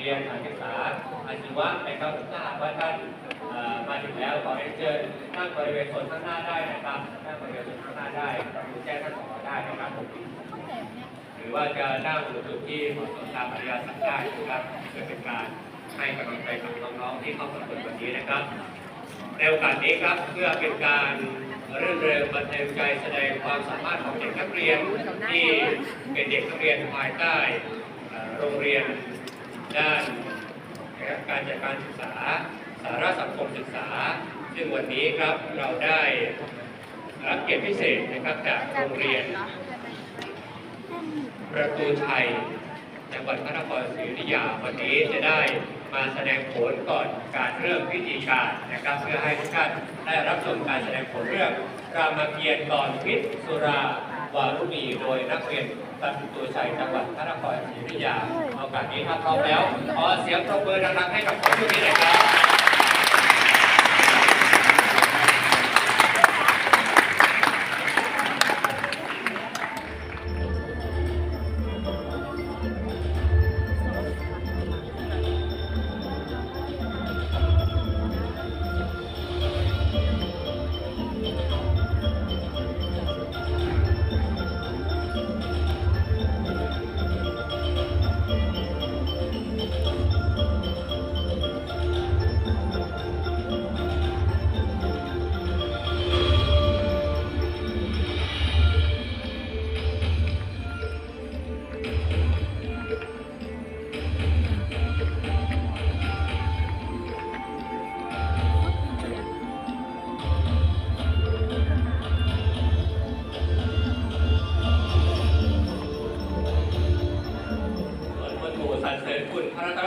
รียนสายศึกษาอาชีวะนะครับถ้าหากว่าท่านมาถึงแล้วขอให้เชิญนั่งบริเวณโซนข้างหน้าได้นะครับนั่งบริเวณโซนข้างหน้าได้แจ้งท่านผอได้นะครับหรือว่าจะนั่งจุดที่เหมาะสมตามอริยสัจได้นะครับเพื่อเป็นการให้กำลังใจกับน้องๆที่เข้าประกวดวันนี้นะครับในโอกาสนี้ครับเพื่อเป็นการเรื่นเริงบันเทิงใจแสดงความสามารถของเด็กนักเรียนที่เป็นเด็กนักเรียนภายใต้ โรงเรียน ด้านการจัดการศึกษา สาระสังคมศึกษา ซึ่งวันนี้ครับเราได้รับเกียรติพิเศษนะครับจากโรงเรียน ประตูชัยจังหวัดพระนครศรีอยุธยาวันนี้จะได้มาแสดงผลก่อนการเริ่มพิธีการนะครับ เพื่อให้ทุกท่านได้รับชมการแสดงผลเรื่องรามเกียรติ์ก่อนพิษสุราวารุณีโดยนักเรียน ประตูชัยจังหวัดพระนครศรีอยุธยาโอกาสนี้ถ้าพร้อมแล้วขอเสียงปรบมือดังๆให้กับคนผู้นี้หน่อยครับ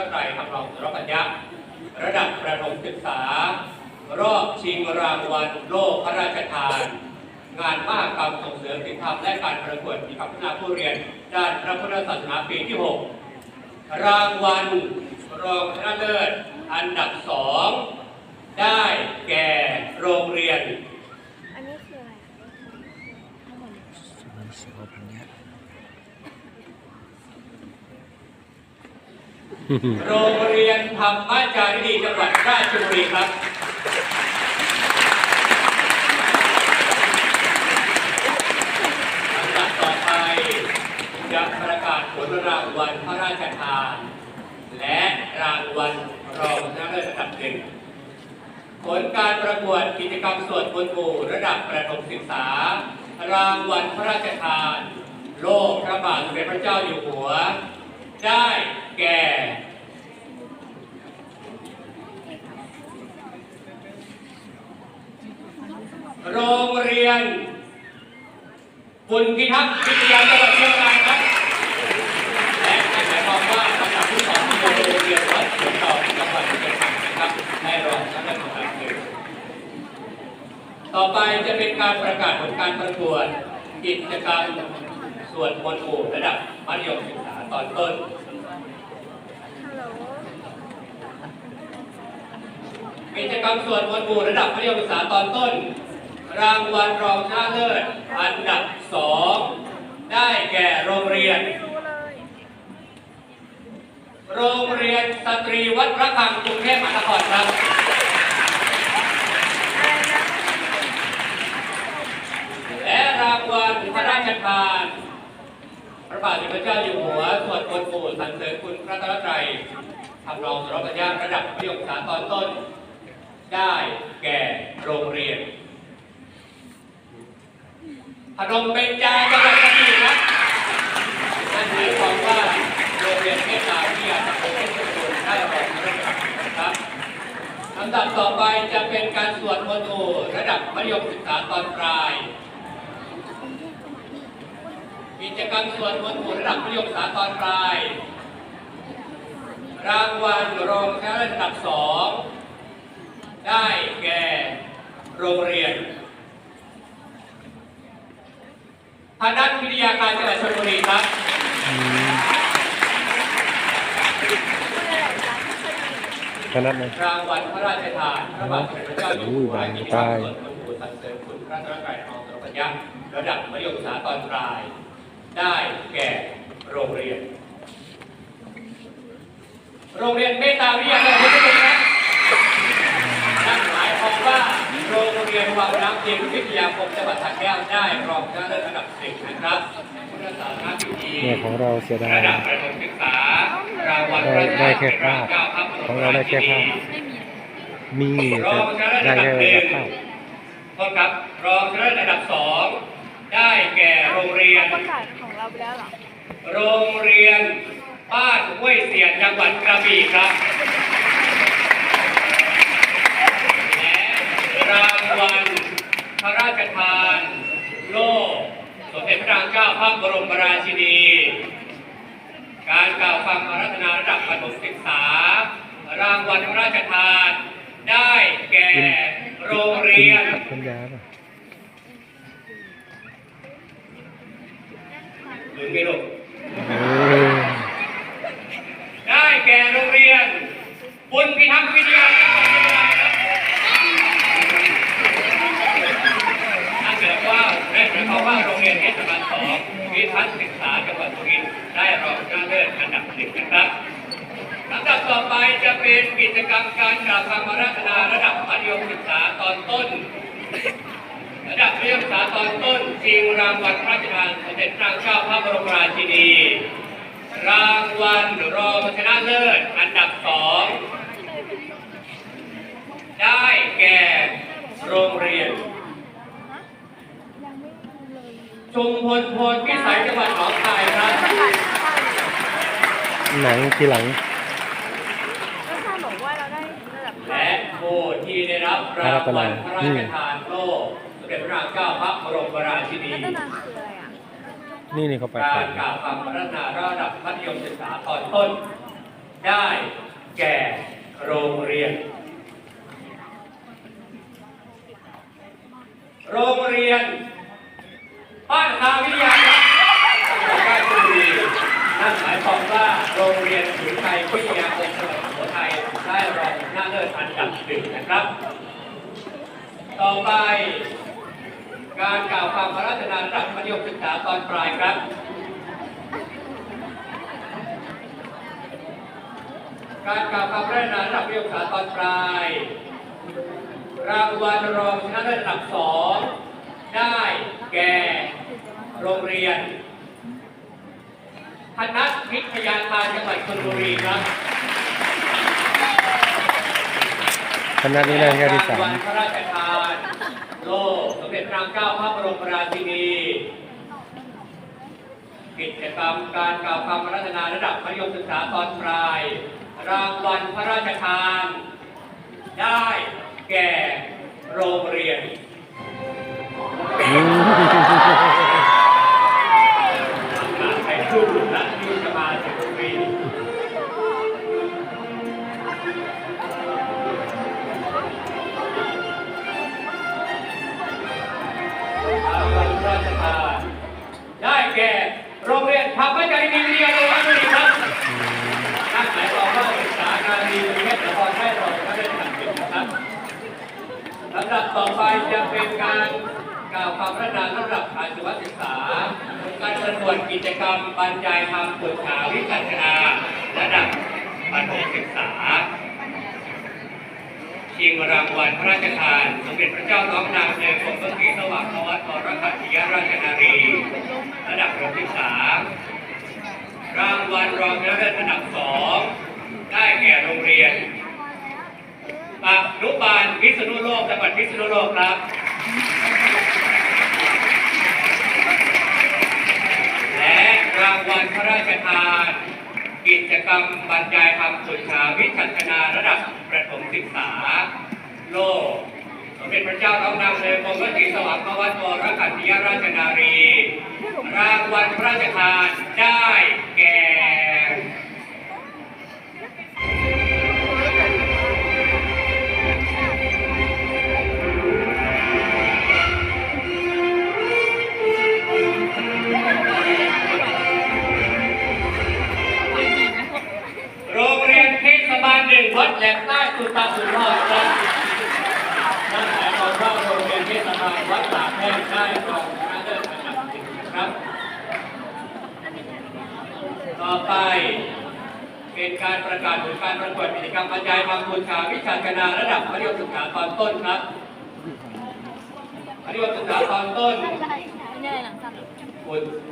คุณพระรัตรัยคำรองสุรปัญญาระดับประถมศึกษา รอบชิงรางวัลโลกพระราชทาน งานมหกรรมส่งเสริมศิลธรรมและการประกวดกิจกรรมพัฒนาผู้เรียน ด้านพระพุทธศาสนาปีที่ 6 รางวัลรองชนะเลิศอันดับสองได้แก่โรงเรียนนี้คืออะไรทั้งหมดนี้ โรงเรียนธรรมจารีดีจังหวัดราชบุรีครับลำดับต่อไปจะประกาศผลรางวัลพระราชทาน และรางวัลรองชนะเลิศระดับหนึ่งผลการประกวดกิจกรรมส่วนบนหมู่ระดับประถมศึกษา รางวัลพระราชทาน โลกพระบาทสมเด็จพระเจ้าอยู่หัว ได้ แก่โรงเรียนบุญพิทักษ์วิทยาจังหวัดเชียงรายครับ และหมายความว่าลำดับที่สองที่โรงเรียนวัดเขียนต่อจังหวัดเชียงรายนะครับได้รองชนะเลิศอันดับหนึ่งต่อไปจะเป็นการประกาศผลการประกวดกิจกรรมส่วนมวลหมู่ระดับมัธยมศึกษาตอนต้น ฮัลโหล กิจกรรมส่วนมวลหมู่ระดับมัธยมศึกษาตอนต้น รางวัลรองชนะเลิศอันดับสองได้แก่โรงเรียน โรงเรียนสตรีวัดระฆังกรุงเทพมหานครครับและรางวัลพระราชทานพระบาทสมเด็จพระเจ้าอยู่หัวสวนบนหมู่สรรเสริญคุณพระตรัตรทำรองสรวัตรยาระดับมัธยมศึกษาตอนต้น ได้แก่โรงเรียน พนมเบญจาจังหวัดกระบี่ครับนั่นหมายความว่าโรงเรียนเมตตาวิทยาสังคมเทศบาลได้รองระดับนะครับลำดับต่อไปจะเป็นการสวดมนตูระดับมัธยมศึกษาตอนปลาย กิจกรรมสวดมนตูระดับมัธยมศึกษาตอนปลาย รางวัลรองชนะเลิศอันดับสอง ได้แก่โรงเรียนพนักวิทยาการจังหวัดชลบุรีครับขนาดนั้นรางวัลพระราชทานพระบาทสมเด็จพระเจ้าอยู่หัวอุ้ยบางกิจกรรตามยส่วนบุญบุญสรรเสริญคุณพระนรัตน์ทองสุรปัญญาระดับมัธยมศึกษาตอนปลาย ได้แก่โรงเรียนพโรงเรียนเมตตาวิทยาลัยพุทธบุรี วามว่าโรงเรียนวังน้ำเพียงวิทยาคมจังหวัดสระแก้วได้รองชนะเลิศอันดับสิบนะครับพุทธศาสนาพิธีเนี่ยของเราเสียดายระดับประถมศึกษารางวัลพระราชได้ทานแค่ภาพเก้าพระบรของมเราได้แค่ภาพมีแต่ได้แค่แบบภาพโทษครับรองชนะเลิศอันดับสองได้แก่โรงเรียนประกาศของเราไปแล้วเหรอโรงเรียนบ้านห้วยเสียนจังหวัดกระบี่ครับ และราง วัลพระราชทาน โล่สมเด็จพระนางเจ้าพระบรมราชินี การกล่าวคำอารัธนาระดับประถมศึกษา รางวัลพระราชทาน ได้แก่โรงเรียนหรือไม่ลูกได้แก่โรงเรียนบุญพิทักษ์วิทยาจังห ว่าได้หมายความว่าโรงเรียนเทศบาลสองวิทักษ์ศึกษาจังหวัดสุรินทร์ได้รองชนะเลิศอันดับหนึ่งนะครับลำดับต่อไปจะเป็นกิจกรรมการกล่าวคำอาราธนาระดับมัธยมศึกษาตอนต้น ระดับมัธยมศึกษาตอนต้นชิงรางวัลพระราชทานสมเด็จพระเจ้าพระบรมราชินี รางวัลรองชนะเลิศอันดับสองได้แก่โรงเรียน ชุมพลพลพิสัยจังหวัดหนองคายครับประกาศข้าวหนังทีหลัง ก็ข้าบอกว่าเราได้ระดับและผู้ที่ได้รับรางวัลพระราชทานโล่สมเด็จพระนางเจ้าพระบรมราชินีรัตนาคืออะไรอะนี่นี่เขาไปกาถ่ารยกล่าวคำพัฒนาระดับมัธยมศึกษาตอนต้น ได้แก่โรงเรียน โรงเรียน บ้านทาวิทยาครับจังหวัดราชบุรีนั่นหมายความว่าโรงเรียนขุนไทยวิทยาคมจังหวัดสุโขทัยได้รองชนะเลิศอันดับหนึ่งนะครับ ต่อไป การกล่าวคำพระราชทานระดับมัธยมศึกษาตอนปลายครับการกล่าวคำพระราชทานระดับมัธยมศึกษาตอนปลาย รางวัลรองชนะเลิศอันดับสอง ได้แก่โรงเรียนพนัสวิทยาคารจังหวัดชลบุรีครับคณะนี้ได้แค่ที่สารางมวัลพระราชทานโล่สมเด็จพระนางเจ้าพระบรมราชินีกิจกรรมการกล่าวคำพระราชทานระดับมัธยมศึกษาตอนปลาย รางวัลพระราชทาน ได้แก่โรงเรียนอืม ไปคู่และยูจะมาสิบปีรางวัลพระราชาได้แก่โรงเรียนธรรมจารีวิทยาลัยราชบุรีครับนั่นหมายความว่าศึกษาการดีวิทยาละครได้รองชนะเลิศอันดับหนึ่งนะครับลำดับต่อไปจะเป็นการ กล่าวคำพระนามระดับอาชีวศึกษา การประกวดกิจกรรมบรรยายธรรมฝึกหาวิจัยนาระดับประถมศึกษา ชิงรางวัลพระราชทานสมเด็จพระเจ้าน้องนางเธอกรมพระศรีสว่างนวัตรขัตติยราชนารี ระดับประถมศึกษารางวัลรองชนะเลิศระดับสองได้แก่โรงเรียนอนุบาลพิษณุโลกจังหวัดพิษณุโลกครับางวัลพระราชทาน กิจกรรมบรรยายธรรมสุชาวิชัชนาระดับประถมศึกษา โลกสมเด็จพระเจ้าท้องนำเลยกรมพระศรีสว่างนวัตรกัตติยราชนารี รางวัลพระราชทานได้แก่ หนึ่งวัดแหลมใต้สุตาสุนทรครับนั่นหมายความว่าโรงเรียนเทศบาลวัดตากแห้งได้รองชนะเลิศอันดับหนึ่งนะครับ ต่อไปเป็นการประกาศผลการประกวดกิจกรรมบรรยายความคุณชาวิชาคณาระดับมัธยมศึกษาตอนต้นครับมัธยมศึกษาตอนต้น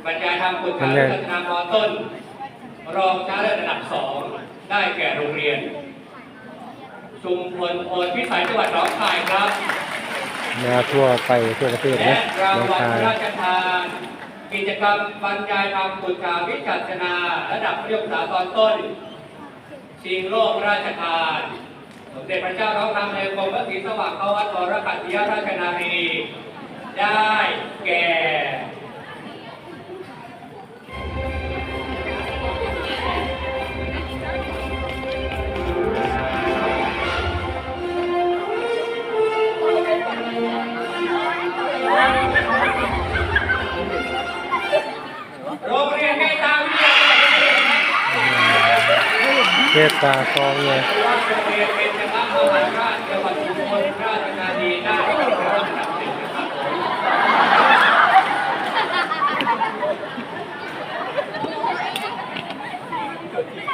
บรรยายทำคุณชาวิชาคณามอต้น รองชนะเลิศระดับสองได้แก่โรงเรียน ชุมพลโพนพิสัยจังหวัดหนองคายครับมาทั่วไปทั่วประเทศและนะรางน้องวัลคายพระราชทาน กิจกรรมบรรยายธรรมปุจาวิจัชนาระดับมัธยมศึกษาตอนต้น ชิงโลกพระราชทาน สมเด็จพระเจ้าร้องนำในกรมพระศรีสว่างเขาวัดวรกัตติยราชนารีได้แก่ นะครับผม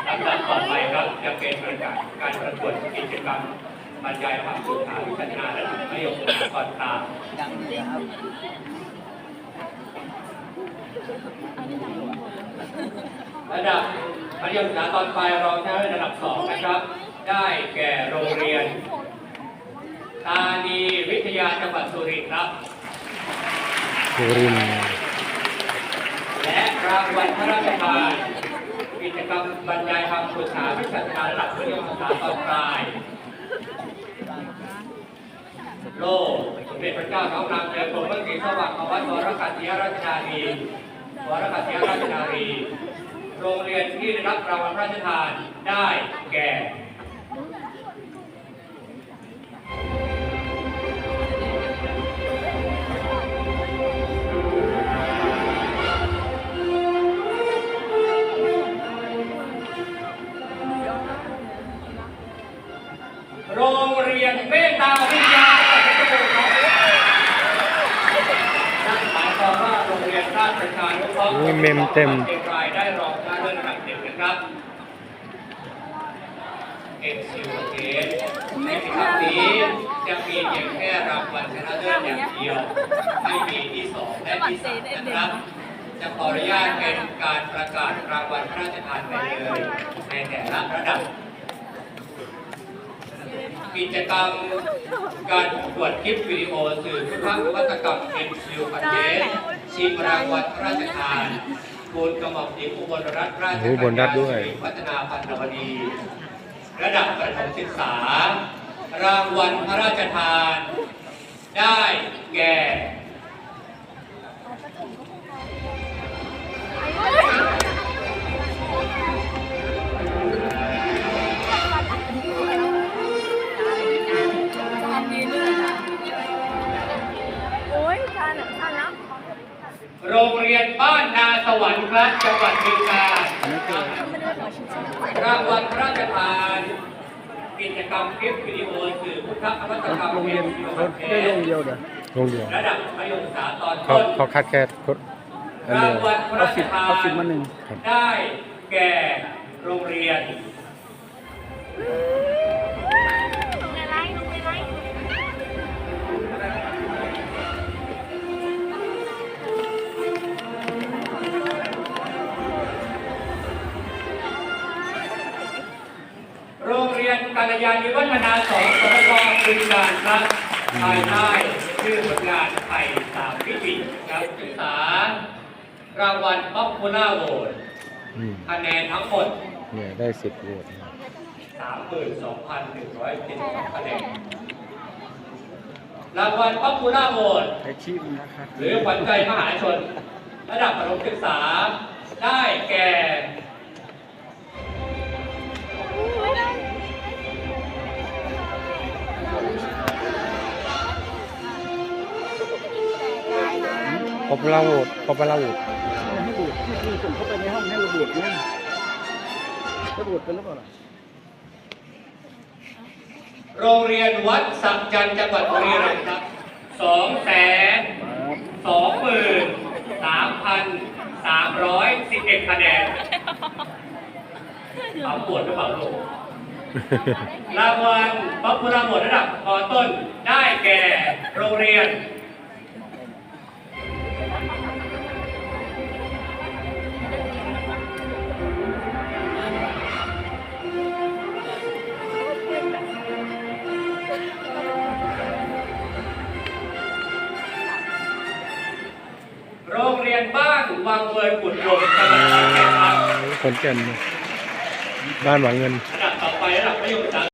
ลำดับต่อไปครับจะเป็นประกาศการประกวดกิจกรรมบรรยายความสุขาวิชานาและมัธยมศึกษาตอนกลางระดับ มัธยมศึกษาตอนปลายรองชนะเลิศระดับสองนะครับ ได้แก่โรงเรียนธานีวิทยาจังหวัดสุรินทร์ครับ สุรินทร์และรางวัลพระราชทานกิจกรรมบรรยายความศึกษาวิชาการระดับมัธยมศึกษาตอนปลาย โลกสมเด็จพระเจ้าน้อมนำเดินกรมพระศรีสว่างอวัดวรกัตติยราชนารีวรกัตติยราชนารี โรงเรียนที่ได้รับรางวัลพระราชทานได้แก่โรงเรียนเมตตาวิทยาจังหวัดเพชรบูรณ์ครับนั่นหมายความว่าโรงเรียนราชประชานุเคราะห์นี่เมมเต็มเชียงรายได้รอง ครับเอ็กซิลเกตในกิจกรรมนี้จะมีเพียงแค่รางวัลชนะเลิศอย่างเดียว ไม่มีที่สองและที่สามนะครับ จะขออนุญาตเป็นการประกาศรางวัลพระราชทานไปเลยในแต่ละระดับ กิจกรรมการประกวดคลิปวิดีโอสื่อพุทธนวัตกรรมเอ็นซิลปัจเจชิงรางวัลพระราชทาน คุณกำลังเอมหญิงอุบลรัตนราชอุบลรัตน์ด้วย พัฒนาพันธวดีระดับประถมศึกษา รางวัลพระราชทาน ได้แก่ โรงเรียนบ้านนาสวรรค์ครับจังหวัดบึงกาฬไม่ได้ขอชิ้นส่วนรางวัลพระราชทาน กิจกรรมคลิปวิดีโอสื่อพุทธนวัตกรรมโรงเรียนอ็เขาได้โรงเดียวเด้อโรงเรียนระดับมัธยมศึกษาตอนเขาต้นเขาคัดแค่คนอันราเดีงยววัลพระราชทานเอาสิบมาหนึ่งได้แก่โรงเรียนใน นกัลยาณิวัฒนาสองสมกบึงการครับภายใต้ชื่อผลงานไผ่สามมิติการศึกษารางวัลป๊อปปูล่าโหวตอืมคะแนนทั้งหมดเนี่ยได้สิบโหวต32,172คะแนนรางวัลป๊อปปูล่าโหวตไอชีพนะครับหรือขวัญใจมหาชน ระดับประถมศึกษาได้แก่ ปปลาโหวตปปลาโหวตให้บูดที่คือส่งเข้าไปในห้องให้เราบูดนะให้บูดเป็นหรือเปล่าโรงเรียนวัดสักจันจังหวัดบุรีรัมย์ครับสองแสนสองหมื่นสามพันสามร้อยสิบเอ็ดคะแนนเอาปวดหรือเปล่าลูกรางวัลป๊อปปูล่าหมดระดับมต้นได้แก่โรงเรียน เรียนบ้านวังเวยขุดลมจังหวัดขอนแก่นครับขอนแก่นบ้านหวังเงินระดับต่อไประดับมัธยมศึกษา